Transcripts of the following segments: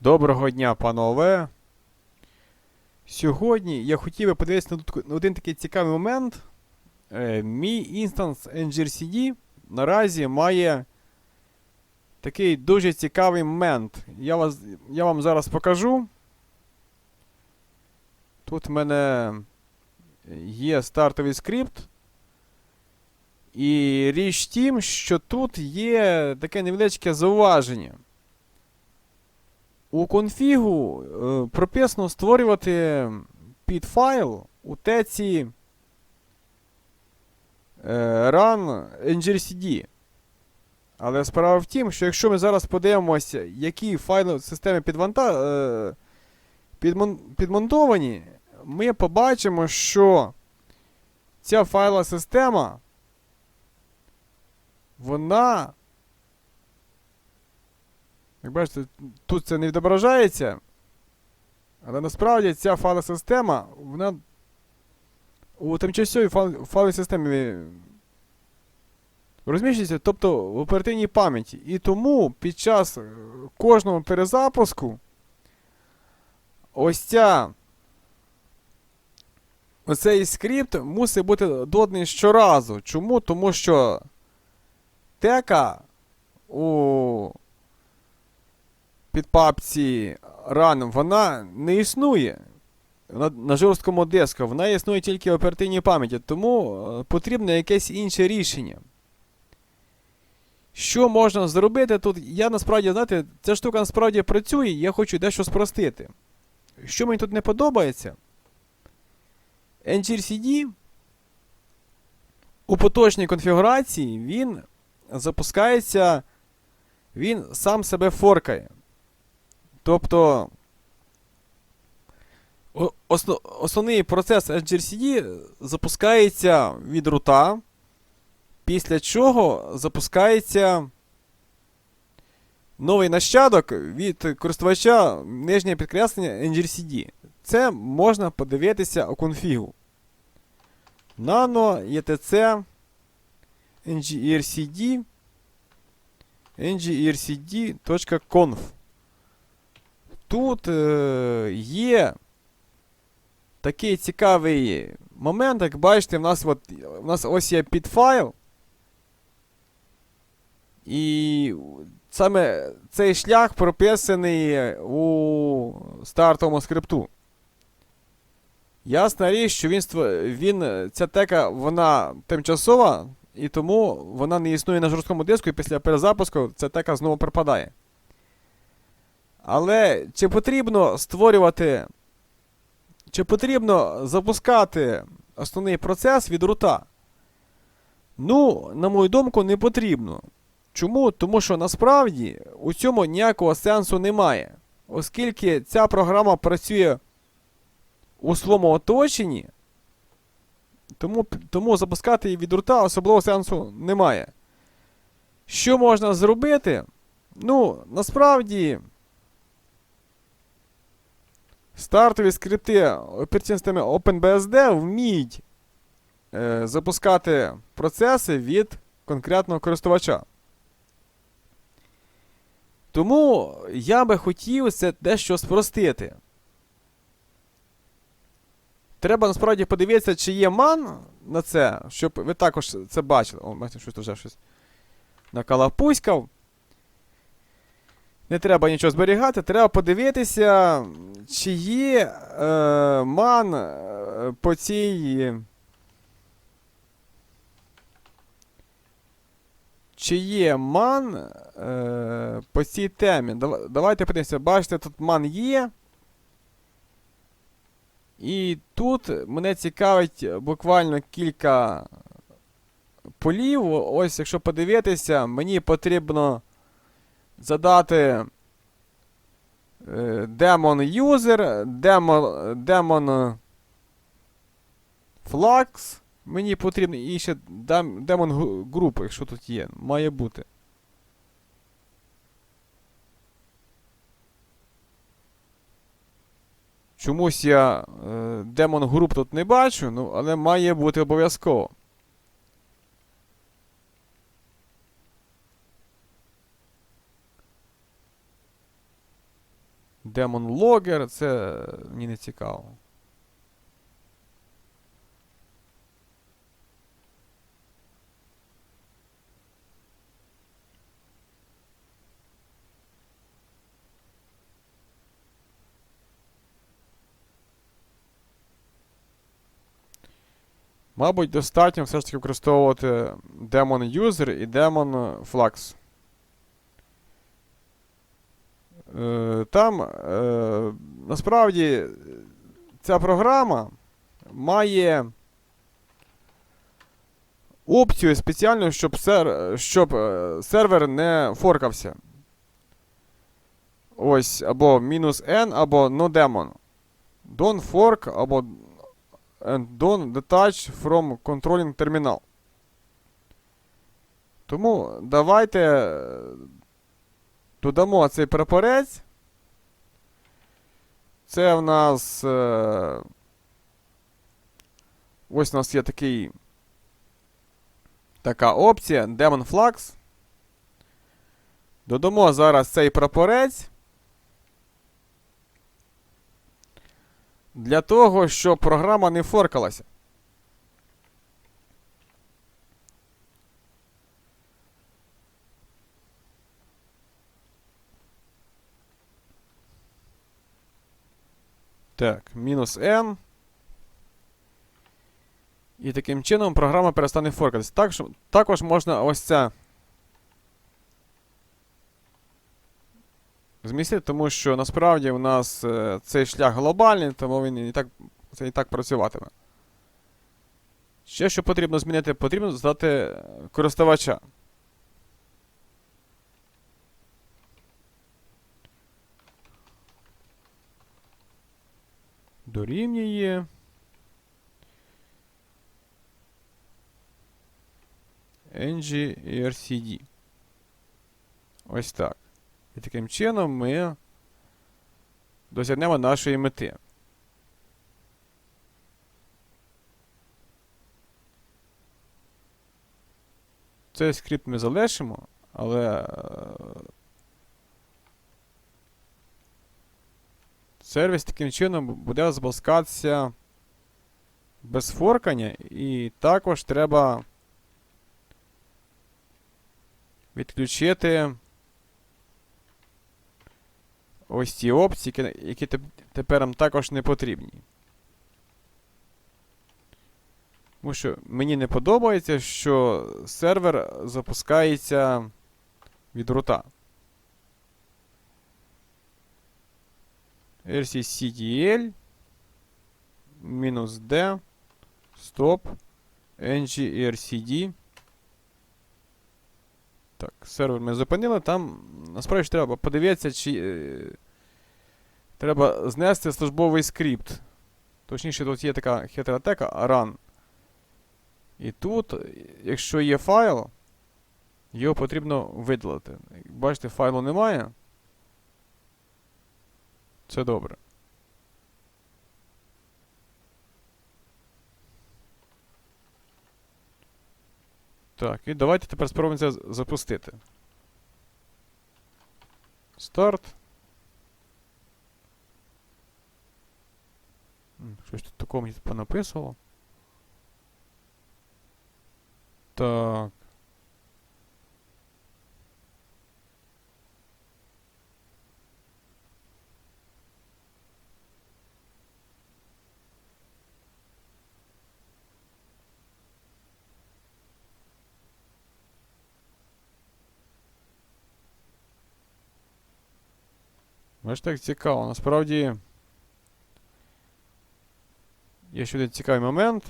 Доброго дня, панове. Сьогодні я хотів би подивитися на, один такий цікавий момент. Е, мій інстанс NGRCD наразі має такий дуже цікавий момент. Я, вас, я вам зараз покажу. Тут в мене є стартовий скрипт. І річ тім, що тут є таке невеличке зауваження. У конфігу е, прописано створювати підфайл у теці е, run ngcd. Але справа в тім, що якщо ми зараз подивимося, які файли системи підванта, е, підмон, підмонтовані, ми побачимо, що ця файла система вона як бачите, тут це не відображається. Але насправді ця файлова система, вона у тимчасовій файл- файловій системі розміщується, тобто в оперативній пам'яті. І тому під час е, кожного перезапуску ось ця оцей скрипт мусить бути доданий щоразу. Чому? Тому що тека у підпапці run, вона не існує на, на жорсткому диску, вона існує тільки в оперативній пам'яті, тому е, потрібно якесь інше рішення. Що можна зробити тут? Я насправді, знаєте, ця штука насправді працює, я хочу дещо спростити. Що мені тут не подобається? NGRCD у поточній конфігурації він запускається, він сам себе форкає. Тобто о- осно- основний процес HGRCD запускається від рута, після чого запускається новий нащадок від користувача нижнє підкреслення NGRCD. Це можна подивитися у конфігу. Nano ETC ngircd ngircd.conf Тут е, є такий цікавий момент, як бачите, в нас, от, в нас ось є підфайл. І саме цей шлях прописаний у стартовому скрипту. Ясна річ, що він, він, ця тека вона тимчасова, і тому вона не існує на жорсткому диску, і після перезапуску ця тека знову припадає. Але чи потрібно створювати. Чи потрібно запускати основний процес від рута? Ну, на мою думку, не потрібно. Чому? Тому що насправді у цьому ніякого сенсу немає. Оскільки ця програма працює у своєму оточенні, тому, тому запускати її від рута особливого сенсу немає. Що можна зробити? Ну, насправді. Стартові скрипти операційної системи OpenBSD вміють е, запускати процеси від конкретного користувача. Тому я би хотів це дещо спростити. Треба насправді подивитися, чи є ман на це, щоб ви також це бачили. О, бачите, щось вже щось накалапуськав. Не треба нічого зберігати, треба подивитися, чи є е, ман е, по цій. Чи є ман е, по цій темі? Давайте подивимося. Бачите, тут ман є. І тут мене цікавить буквально кілька полів. Ось, якщо подивитися, мені потрібно задати е, demon user, demon, demon. Мені потрібно і ще дем- demon гу- group, якщо тут є, має бути. Чомусь я е, демон груп тут не бачу, ну, але має бути обов'язково. Demon Logger, це мені не цікаво. Мабуть, достатньо все ж таки використовувати Demon User і Demon Flux. Е, Там е, насправді ця програма має опцію спеціальну, щоб, сер, щоб е, сервер не форкався. Ось або мінус N, або nodemon. Don't fork або and don't detach from controlling terminal. Тому давайте е, додамо цей прапорець. Це в нас. Е, ось у нас є такий. Така опція Demon Flux. Додамо зараз цей прапорець. Для того, щоб програма не форкалася. Так, мінус N. І таким чином програма перестане форкатися. Так, також можна ось це змістити, тому що насправді у нас е, цей шлях глобальний, тому він і так, це і так працюватиме. Ще що потрібно змінити, потрібно задати е, користувача. Дорівнює. NG Ось так. І таким чином ми досягнемо нашої мети. Цей скрипт ми залишимо, але сервіс таким чином буде запускатися без форкання, і також треба відключити ось ці опції, які тепер нам також не потрібні. Тому що мені не подобається, що сервер запускається від рута. Rccdl мінус D stop ngRCD так, сервер ми зупинили. Там насправді треба подивитися, чи е, треба знести службовий скрипт. Точніше, тут є така хитра тека run. І тут, якщо є файл, його потрібно видалити. Бачите, файлу немає. Це добре. Так, і давайте тепер спробуємо це запустити. Старт. Щось тут такого мені понаписувало. Так. Бачите, так цікаво. Насправді. Є ще один цікавий момент.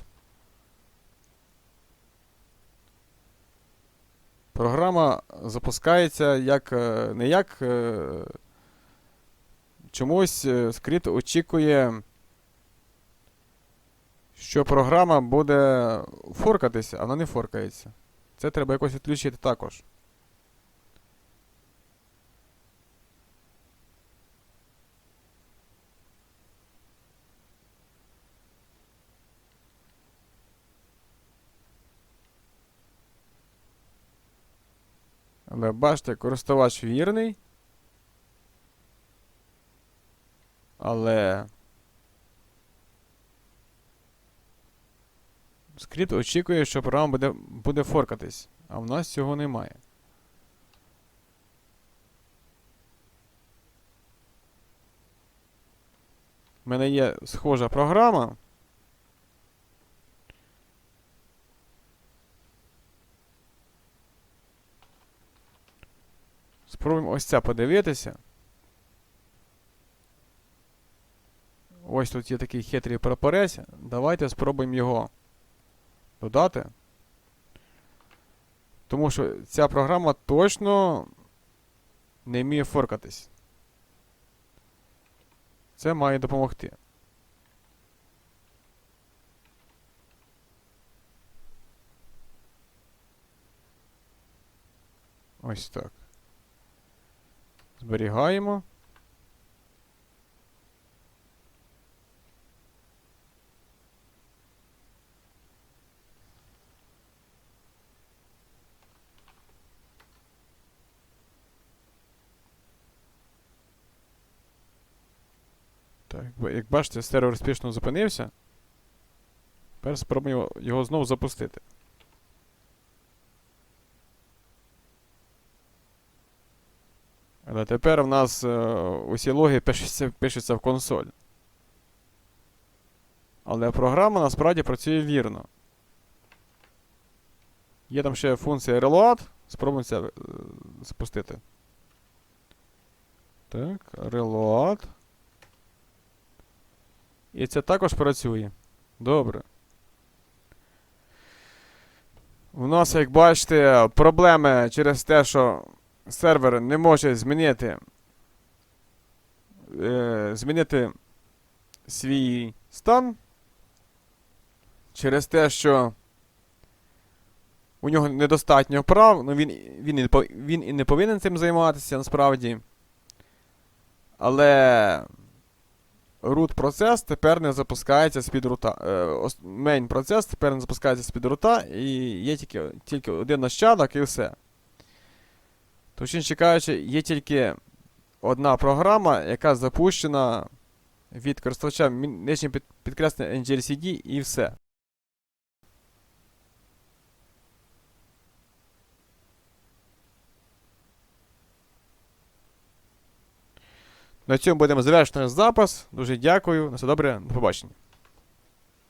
Програма запускається як е, не як е, чомусь е, скрипт очікує, що програма буде форкатися, а вона не форкається. Це треба якось відключити також. Але бачите, користувач вірний. Але. Скрипт очікує, що програма буде, буде форкатись, а в нас цього немає. У мене є схожа програма. Спробуємо ось це подивитися. Ось тут є такий хитрий прапорець. Давайте спробуємо його додати. Тому що ця програма точно не вміє форкатись. Це має допомогти. Ось так. Зберігаємо. Так, як бачите, сервер успішно зупинився. Тепер спробуємо його знову запустити. Але тепер в нас е, усі логи пишуться, пишуться в консоль. Але програма насправді працює вірно. Є там ще функція reload. Спробуємо це е, запустити. Так, reload. І це також працює. Добре. У нас, як бачите, проблеми через те, що сервер не може змінити. Е, змінити свій стан. Через те, що у нього недостатньо прав, ну він, він, і, він і не повинен цим займатися насправді. Але root процес тепер не запускається з-під рута. Е, main процес тепер не запускається з-під рута, і є тільки, тільки один нащадок і все. Точніше кажучи, є тільки одна програма, яка запущена від користувача під, підкреслення NGLCD і все. На цьому будемо завершити наш запис. Дуже дякую. На все добре, до побачення.